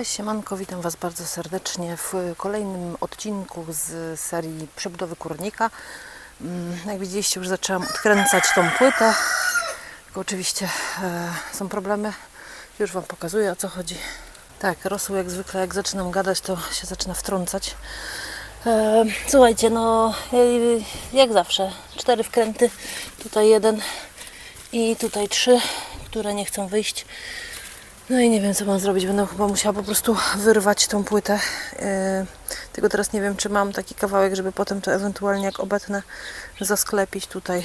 Cześć, siemanko, witam Was bardzo serdecznie w kolejnym odcinku z serii przebudowy kurnika. Mm, Jak widzieliście, już zaczęłam odkręcać tą płytę. Tylko oczywiście e, są problemy. Już Wam pokazuję o co chodzi. Tak, rosół jak zwykle, jak zaczynam gadać, to się zaczyna wtrącać. E, słuchajcie, no e, jak zawsze, cztery wkręty, tutaj jeden i tutaj trzy, które nie chcą wyjść. No i nie wiem, co mam zrobić. Będę chyba musiała po prostu wyrwać tą płytę. Yy, tylko teraz nie wiem, czy mam taki kawałek, żeby potem to ewentualnie jak obetnę zasklepić tutaj.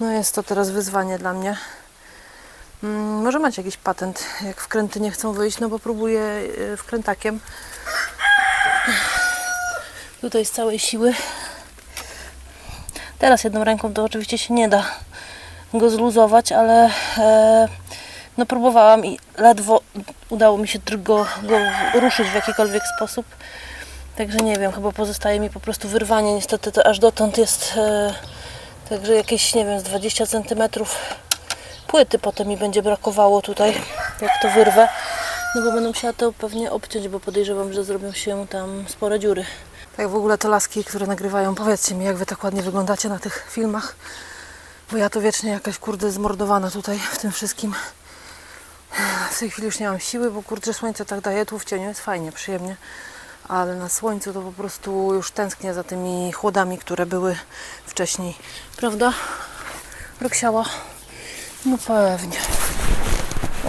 No jest to teraz wyzwanie dla mnie. Mm, może macie jakiś patent, jak wkręty nie chcą wyjść, no bo próbuję yy, wkrętakiem. Tutaj z całej siły. Teraz jedną ręką to oczywiście się nie da go zluzować, ale e, no próbowałam i ledwo udało mi się go, go ruszyć w jakikolwiek sposób. Także nie wiem, chyba pozostaje mi po prostu wyrwanie. Niestety to aż dotąd jest e, także jakieś, nie wiem, z 20 cm płyty potem mi będzie brakowało tutaj, jak to wyrwę. No bo będę musiała to pewnie obciąć, bo podejrzewam, że zrobią się tam spore dziury. Tak w ogóle to laski, które nagrywają, powiedzcie mi, jak wy tak ładnie wyglądacie na tych filmach. Bo ja to wiecznie jakaś kurde zmordowana tutaj w tym wszystkim. W tej chwili już nie mam siły, bo kurczę słońce tak daje, tu w cieniu jest fajnie, przyjemnie. Ale na słońcu to po prostu już tęsknię za tymi chłodami, które były wcześniej. Prawda? Roksiała? No pewnie.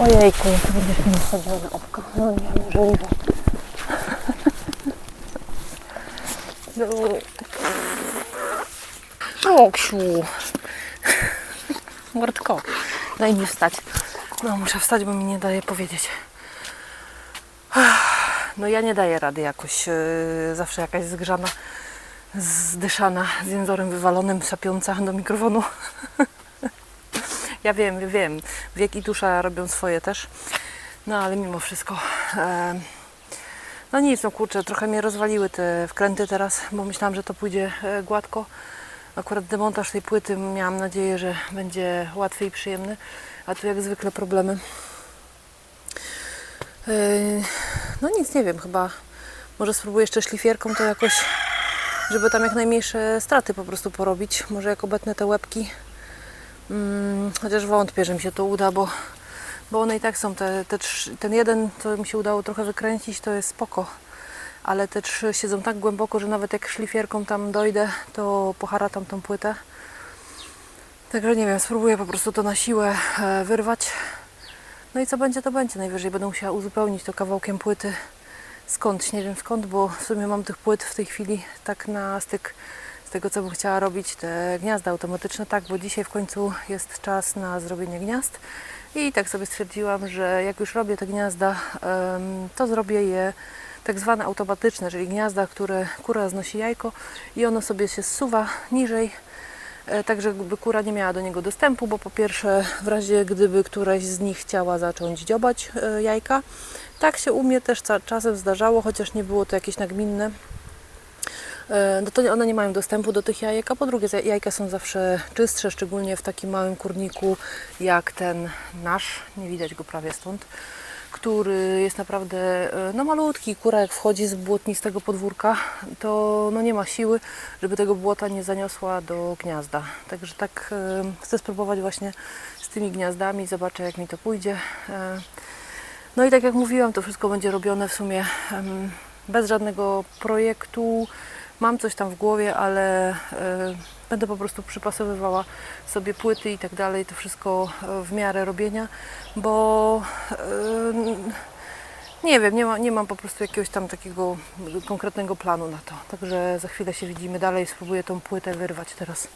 Ojejku, jak będziesz mi wchodziła na opko. No nie, możliwe. Roksiu. Mordko, daj mi wstać. No muszę wstać, bo mi nie daje powiedzieć. No ja nie daję rady jakoś. yy, zawsze jakaś zgrzana, zdyszana, z jęzorem wywalonym, sapiąca do mikrofonu. ja wiem, wiem. Wiek i dusza robią swoje też. No ale mimo wszystko. em, no nic, no kurczę, trochę mnie rozwaliły te wkręty teraz, bo myślałam, że to pójdzie e, gładko. Akurat demontaż tej płyty miałam nadzieję, że będzie łatwy i przyjemny, a tu jak zwykle problemy. Yy, No nic, nie wiem, chyba może spróbuję jeszcze szlifierką to jakoś, żeby tam jak najmniejsze straty po prostu porobić. Może jak obetnę te łebki, Mm, chociaż wątpię, że mi się to uda, bo, bo one i tak są, te, te ten jeden, co mi się udało trochę wykręcić, to jest spoko ale te trzy siedzą tak głęboko, że nawet jak szlifierką tam dojdę, to poharatam tą płytę. Także nie wiem, spróbuję po prostu to na siłę e, wyrwać. No i co będzie, to będzie. Najwyżej będę musiała uzupełnić to kawałkiem płyty. Skądś, nie wiem skąd, bo w sumie mam tych płyt w tej chwili tak na styk z tego, co bym chciała robić, te gniazda automatyczne, tak, bo dzisiaj w końcu jest czas na zrobienie gniazd. I tak sobie stwierdziłam, że jak już robię te gniazda, to zrobię je tak zwane automatyczne, czyli gniazda, które kura znosi jajko i ono sobie się zsuwa niżej, e, tak żeby kura nie miała do niego dostępu, bo po pierwsze w razie gdyby któraś z nich chciała zacząć dziobać e, jajka, tak się u mnie też czasem zdarzało, chociaż nie było to jakieś nagminne, E, no to one nie mają dostępu do tych jajek, a po drugie jajka są zawsze czystsze, szczególnie w takim małym kurniku jak ten nasz, nie widać go prawie stąd, który jest naprawdę e, no malutki. Kura jak wchodzi z błotnistego podwórka, to no nie ma siły, żeby tego błota nie zaniosła do gniazda. Także tak e, chcę spróbować właśnie z tymi gniazdami, zobaczę jak mi to pójdzie. E, no i tak jak mówiłam, to wszystko będzie robione w sumie bez żadnego projektu. Mam coś tam w głowie, ale e, będę po prostu przypasowywała sobie płyty i tak dalej, to wszystko e, w miarę robienia, bo e, nie wiem, nie, ma, nie mam po prostu jakiegoś tam takiego konkretnego planu na to. Także za chwilę się widzimy dalej, spróbuję tą płytę wyrwać teraz.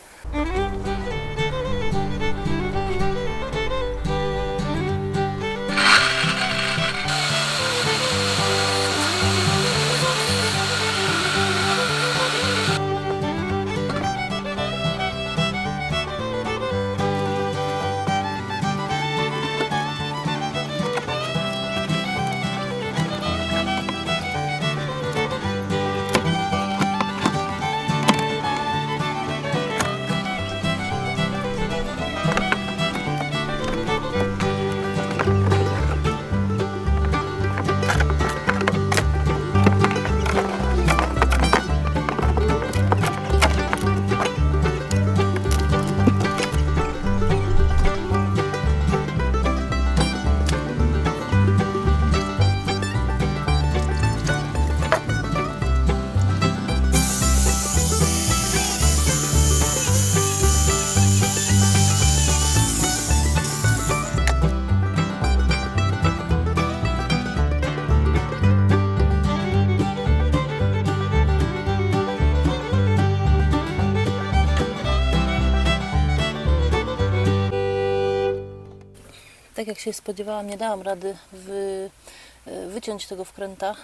Tak jak się spodziewałam, nie dałam rady wy, e, wyciąć tego wkręta.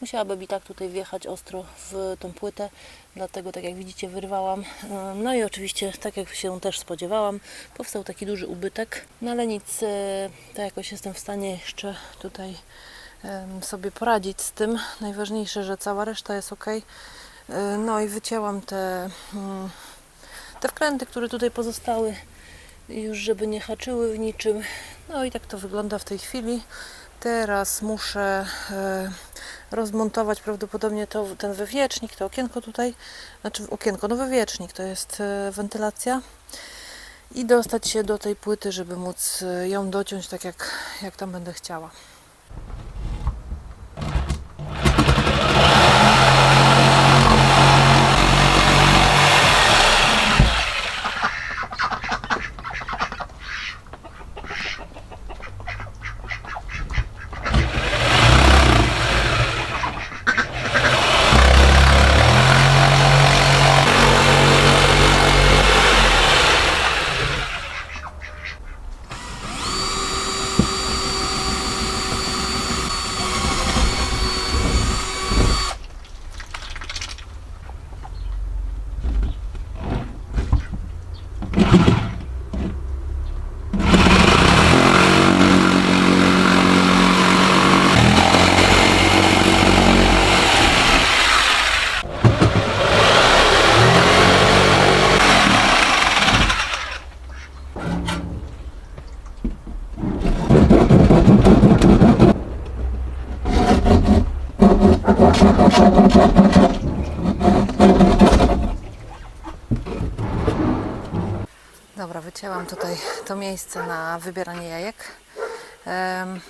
Musiałaby i tak tutaj wjechać ostro w tą płytę, dlatego tak jak widzicie wyrwałam. E, No i oczywiście, tak jak się też spodziewałam, powstał taki duży ubytek. No ale nic, tak jakoś jestem w stanie jeszcze tutaj sobie poradzić z tym. Najważniejsze, że cała reszta jest ok. No i wycięłam te, mm, te wkręty, które tutaj pozostały, już żeby nie haczyły w niczym. No i tak to wygląda w tej chwili. Teraz muszę e, rozmontować prawdopodobnie to, ten wywiecznik, to okienko tutaj, znaczy okienko, no wywiecznik to jest e, wentylacja i dostać się do tej płyty, żeby móc e, ją dociąć tak jak, jak tam będę chciała. Dobra, wycięłam tutaj to miejsce na wybieranie jajek.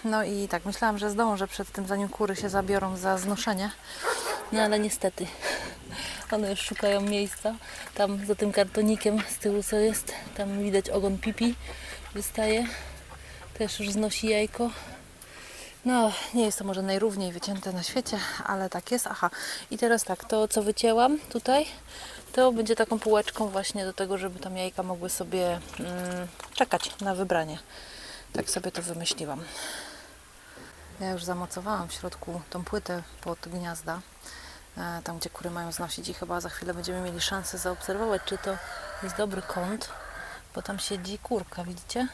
No i tak, myślałam, że zdążę przed tym, zanim kury się zabiorą za znoszenie. No ale niestety, one już szukają miejsca. Tam za tym kartonikiem z tyłu co jest, tam widać ogon pipi wystaje. Też już znosi jajko. No, nie jest to może najrówniej wycięte na świecie, ale tak jest. Aha, i teraz tak, to co wycięłam tutaj, to będzie taką półeczką właśnie do tego, żeby tam jajka mogły sobie mm, czekać na wybranie. Tak sobie to wymyśliłam. Ja już zamocowałam w środku tą płytę pod gniazda, e, tam gdzie kury mają znosić i chyba za chwilę będziemy mieli szansę zaobserwować, czy to jest dobry kąt, bo tam siedzi kurka, widzicie?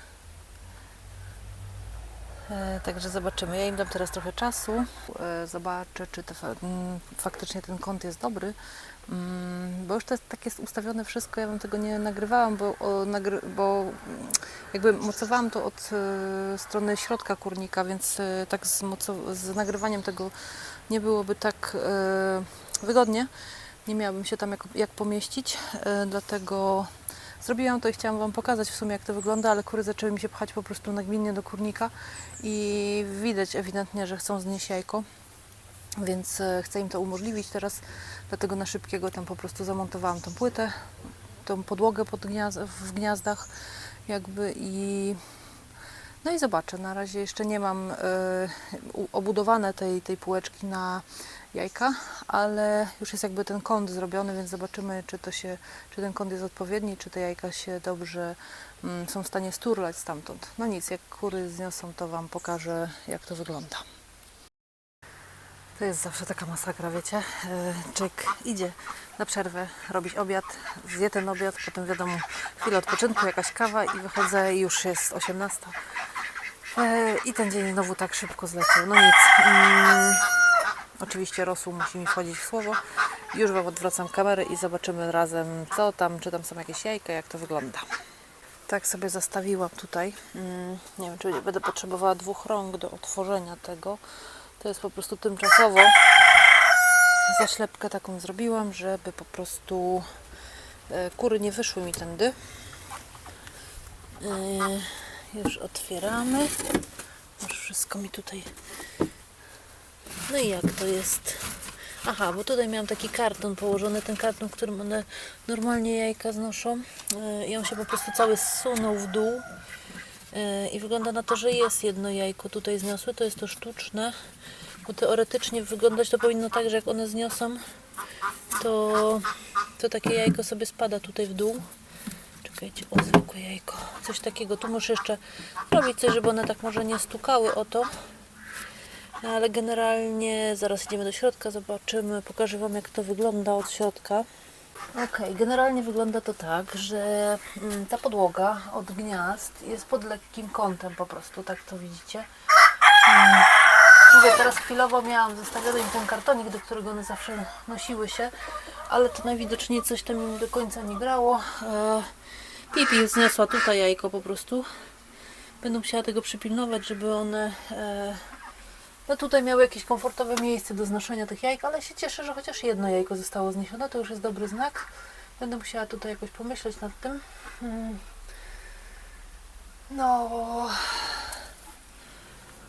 E, Także zobaczymy. Ja im dam teraz trochę czasu. E, Zobaczę, czy to mm, faktycznie ten kąt jest dobry. Mm, Bo już to jest, tak jest ustawione wszystko. Ja wam tego nie nagrywałam, bo, bo mm, jakby mocowałam to od e, strony środka kurnika, więc tak z, z nagrywaniem tego nie byłoby tak wygodnie. Nie miałabym się tam jak, jak pomieścić, dlatego Zrobiłam to i chciałam Wam pokazać w sumie jak to wygląda, ale kury zaczęły mi się pchać po prostu nagminnie do kurnika i widać ewidentnie, że chcą znieść jajko, więc e, chcę im to umożliwić teraz, dlatego na szybkiego tam po prostu zamontowałam tą płytę, tą podłogę pod w gniazdach jakby i no i zobaczę, na razie jeszcze nie mam u- obudowane tej, tej półeczki na jajka, ale już jest jakby ten kąt zrobiony, więc zobaczymy, czy to się, czy ten kąt jest odpowiedni, czy te jajka się dobrze mm, są w stanie sturlać stamtąd. No nic, jak kury zniosą, to Wam pokażę, jak to wygląda. To jest zawsze taka masakra, wiecie. E, Czek idzie na przerwę robić obiad, zje ten obiad, potem wiadomo, chwilę odpoczynku, jakaś kawa i wychodzę i już jest 18. E, I ten dzień znowu tak szybko zleciał. No nic. Oczywiście rosół musi mi wchodzić w słowo. Już Wam odwracam kamerę i zobaczymy razem, co tam, czy tam są jakieś jajka, jak to wygląda. Tak sobie zastawiłam tutaj. Mm, nie wiem, czy będę potrzebowała dwóch rąk do otworzenia tego. To jest po prostu tymczasowo. Zaślepkę taką zrobiłam, żeby po prostu e, kury nie wyszły mi tędy. E, Już otwieramy. Już wszystko mi tutaj. No i jak to jest? Aha, bo tutaj miałam taki karton położony, ten karton, którym one normalnie jajka znoszą. E, I on się po prostu cały zsunął w dół. E, I wygląda na to, że jest jedno jajko tutaj zniosłe. To jest to sztuczne. Bo teoretycznie wyglądać to powinno tak, że jak one zniosą, to, to takie jajko sobie spada tutaj w dół. Czekajcie, o zwykłe jajko. Coś takiego. Tu muszę jeszcze robić coś, żeby one tak może nie stukały o to. Ale generalnie zaraz idziemy do środka, zobaczymy, pokażę Wam jak to wygląda od środka. Ok, generalnie wygląda to tak, że mm, ta podłoga od gniazd jest pod lekkim kątem po prostu, tak to widzicie. Mm, Mówię, teraz chwilowo miałam zostawiony im ten kartonik, do którego one zawsze nosiły się, ale to najwidoczniej coś tam im do końca nie grało. E, Pipi zniosła tutaj jajko po prostu. Będę musiała tego przypilnować, żeby one e, no tutaj miały jakieś komfortowe miejsce do znoszenia tych jajek, ale się cieszę, że chociaż jedno jajko zostało zniesione, to już jest dobry znak. Będę musiała tutaj jakoś pomyśleć nad tym. Mm. No.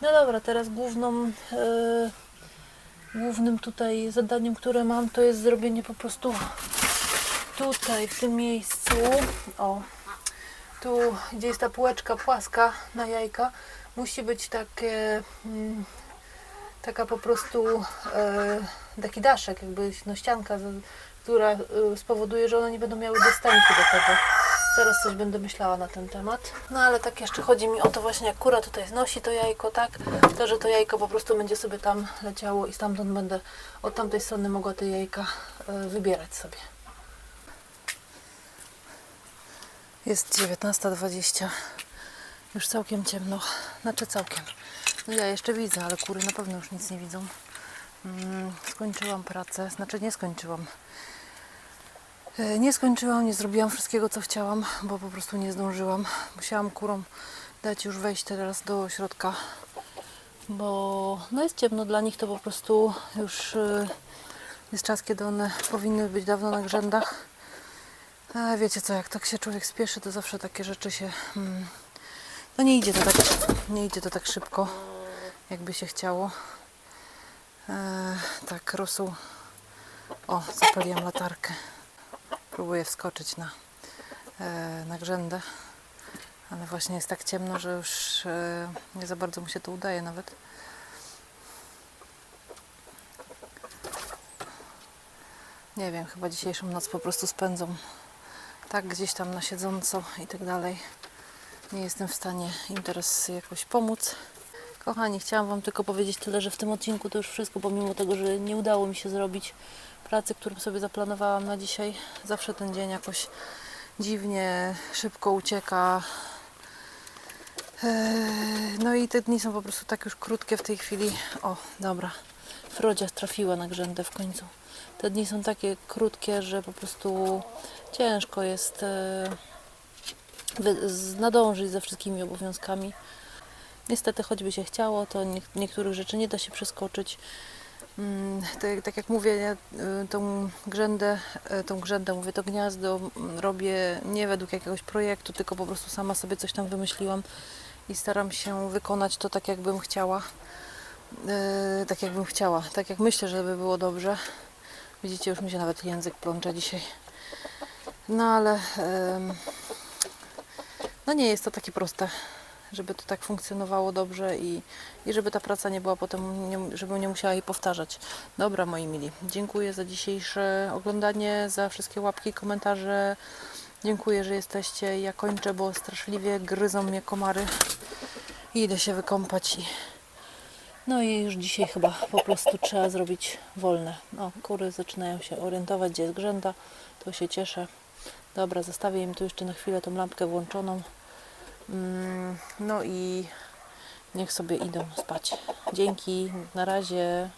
No dobra, teraz główną, e, głównym tutaj zadaniem, które mam, to jest zrobienie po prostu tutaj, w tym miejscu, o, tu, gdzie jest ta półeczka płaska na jajka, musi być takie, mm, taka po prostu e, taki daszek, jakby no ścianka, która e, spowoduje, że one nie będą miały dostępu do tego. Zaraz coś będę myślała na ten temat. No ale tak jeszcze chodzi mi o to właśnie, jak kura tutaj znosi to jajko, tak? To, że to jajko po prostu będzie sobie tam leciało i stamtąd będę od tamtej strony mogła te jajka e, wybierać sobie. Jest 19.20. Już całkiem ciemno. Znaczy całkiem. No ja jeszcze widzę, ale kury na pewno już nic nie widzą. Mm, skończyłam pracę. Znaczy nie skończyłam. E, Nie skończyłam, nie zrobiłam wszystkiego, co chciałam, bo po prostu nie zdążyłam. Musiałam kurom dać już wejść teraz do środka, bo no jest ciemno dla nich, to po prostu już e, jest czas, kiedy one powinny być dawno na grzędach. A wiecie co, jak tak się człowiek spieszy, to zawsze takie rzeczy się... No nie idzie to tak, nie idzie to tak szybko, jakby się chciało. E, tak, rosół... O, zapaliłam latarkę. Próbuję wskoczyć na, e, na grzędę, ale właśnie jest tak ciemno, że już e, nie za bardzo mu się to udaje nawet. Nie wiem, chyba dzisiejszą noc po prostu spędzą tak gdzieś tam na siedząco i tak dalej. Nie jestem w stanie im teraz jakoś pomóc. Kochani, chciałam Wam tylko powiedzieć tyle, że w tym odcinku to już wszystko, pomimo tego, że nie udało mi się zrobić pracy, którą sobie zaplanowałam na dzisiaj. Zawsze ten dzień jakoś dziwnie szybko ucieka. Eee, No i te dni są po prostu tak już krótkie w tej chwili. O, dobra. Frodzia trafiła na grzędę w końcu. Te dni są takie krótkie, że po prostu ciężko jest e, nadążyć ze wszystkimi obowiązkami. Niestety, choćby się chciało, to nie, niektórych rzeczy nie da się przeskoczyć. Tak, tak jak mówię, ja y, tą grzędę, y, tą grzędę, mówię, to gniazdo mm, robię nie według jakiegoś projektu, tylko po prostu sama sobie coś tam wymyśliłam i staram się wykonać to tak, jakbym chciała. Y, Tak jakbym chciała, tak jak myślę, żeby było dobrze. Widzicie, już mi się nawet język plącze dzisiaj. No ale em, no nie jest to takie proste, żeby to tak funkcjonowało dobrze i, i żeby ta praca nie była potem, nie, żebym nie musiała jej powtarzać. Dobra, moi mili, dziękuję za dzisiejsze oglądanie, za wszystkie łapki, komentarze. Dziękuję, że jesteście. Ja kończę, bo straszliwie gryzą mnie komary. I idę się wykąpać i no i już dzisiaj chyba po prostu trzeba zrobić wolne. O, kury zaczynają się orientować, gdzie jest grzęda. To się cieszę. Dobra, zostawię im tu jeszcze na chwilę tą lampkę włączoną. Mm, No i niech sobie idą spać. Dzięki, na razie.